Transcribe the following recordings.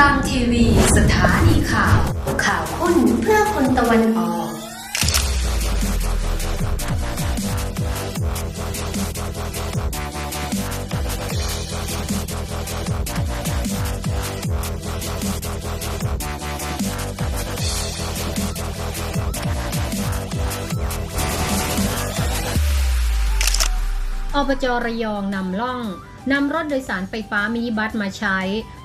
รังทีวี สถานีข่าว ข่าวคุณเพื่อคนตะวันออก อบจระยองนำล่องนำรถโดยสารไฟฟ้ามินิบัสมาใช้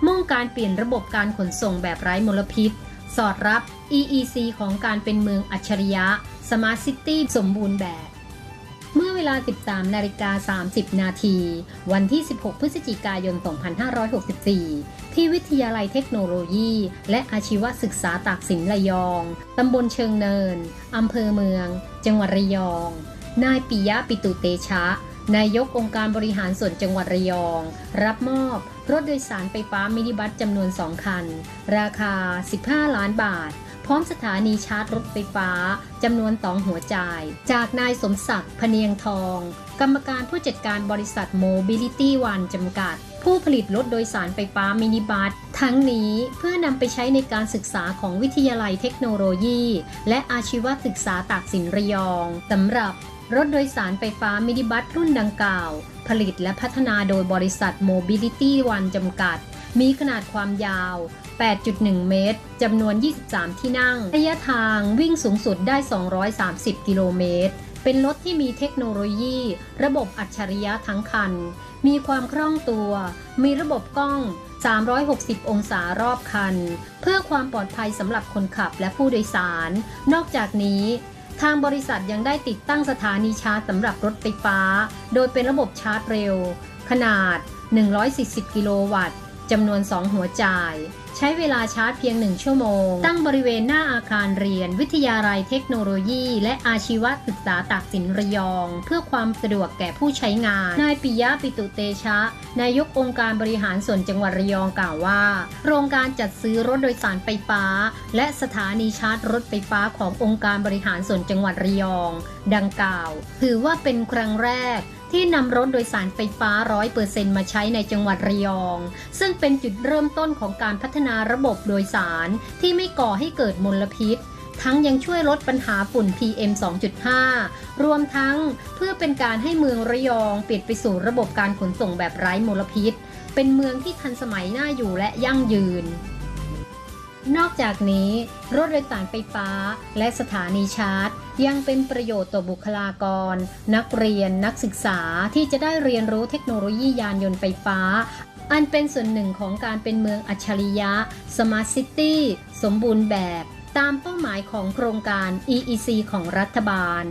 มุ่งการเปลี่ยนระบบการขนส่งแบบไร้มลพิษ สอดรับ EEC ของการเป็นเมืองอัจฉริยะ Smart City สมบูรณ์แบบ เมื่อเวลา 13 นาฬิกา 30 นาที วันที่ 16 พฤศจิกายน 2564 ที่วิทยาลัยเทคโนโลยี และอาชีวศึกษาตากสินระยอง ตำบลเชิงเนิน อำเภอเมือง จังหวัดระยอง นายปิยะปิตุเตชะ นายกองค์การบริหารส่วนจังหวัดระยอง รับมอบ รถโดยสารไฟฟ้ามินิบัสจำนวน 2 คัน ราคา 15 ล้านบาท พร้อมสถานีชาร์จรถไฟฟ้าจำนวนสองหัวใจจากนายสมศักดิ์พเนียงทอง กรรมการผู้จัดการบริษัท Mobility One จำกัด ผู้ผลิตรถโดยสารไฟฟ้ามินิบัสทั้งนี้เพื่อนำไปใช้ในการศึกษาของวิทยาลัยเทคโนโลยี และอาชีวศึกษาตากสินระยองสำหรับ รถโดยสารไฟฟ้ามินิบัสรุ่นดังกล่าว ผลิตและพัฒนาโดยบริษัท Mobility One จำกัด มีขนาดความยาว 8.1 เมตร จำนวน 23 ที่นั่ง ระยะทางวิ่งสูงสุดได้ 230 กิโลเมตร เป็นรถที่มีเทคโนโลยี ระบบอัจฉริยะทั้งคัน มีความคล่องตัว มีระบบกล้อง 360 องศารอบคัน เพื่อความปลอดภัยสำหรับคนขับและผู้โดยสาร นอกจากนี้ ทางบริษัทยังได้ติดตั้งสถานีชาร์จสำหรับรถไฟฟ้า โดยเป็นระบบชาร์จเร็ว ขนาด 140 กิโลวัตต์จำนวน 2 หัวจ่าย ใช้เวลาชาร์จเพียง 1 ชั่วโมง ตั้งบริเวณหน้าอาคารเรียน วิทยาลัยเทคโนโลยี และอาชีวศึกษาตากสินระยอง เพื่อความสะดวกแก่ผู้ใช้งาน นายปิยะปิตุเตชะ นายกองค์การบริหารส่วนจังหวัดระยองกล่าวว่า โครงการจัดซื้อรถโดยสารไฟฟ้า และสถานีชาร์จรถไฟฟ้าขององค์การบริหารส่วนจังหวัดระยอง ดังกล่าว ถือว่าเป็นครั้งแรก ที่นำรถโดยสารไฟฟ้า 100%มาใช้ในจังหวัดระยอง ซึ่งเป็นจุดเริ่มต้นของการพัฒนาระบบโดยสารที่ไม่ก่อให้เกิดมลพิษ ทั้งยังช่วยลดปัญหาฝุ่น PM 2.5 รวมทั้งเพื่อเป็นการให้เมืองระยองเปลี่ยนไปสู่ระบบการขนส่งแบบไร้มลพิษ เป็นเมืองที่ทันสมัยน่าอยู่และยั่งยืน นอกจากนี้ รถโดยสารไฟฟ้าและสถานีชาร์จ ยังเป็นประโยชน์ต่อบุคลากร นักเรียนนักศึกษาที่จะได้เรียนรู้เทคโนโลยียานยนต์ไฟฟ้า อันเป็นส่วนหนึ่งของการเป็นเมืองอัจฉริยะ Smart City สมบูรณ์แบบ ตามเป้าหมายของโครงการ EEC ของรัฐบาล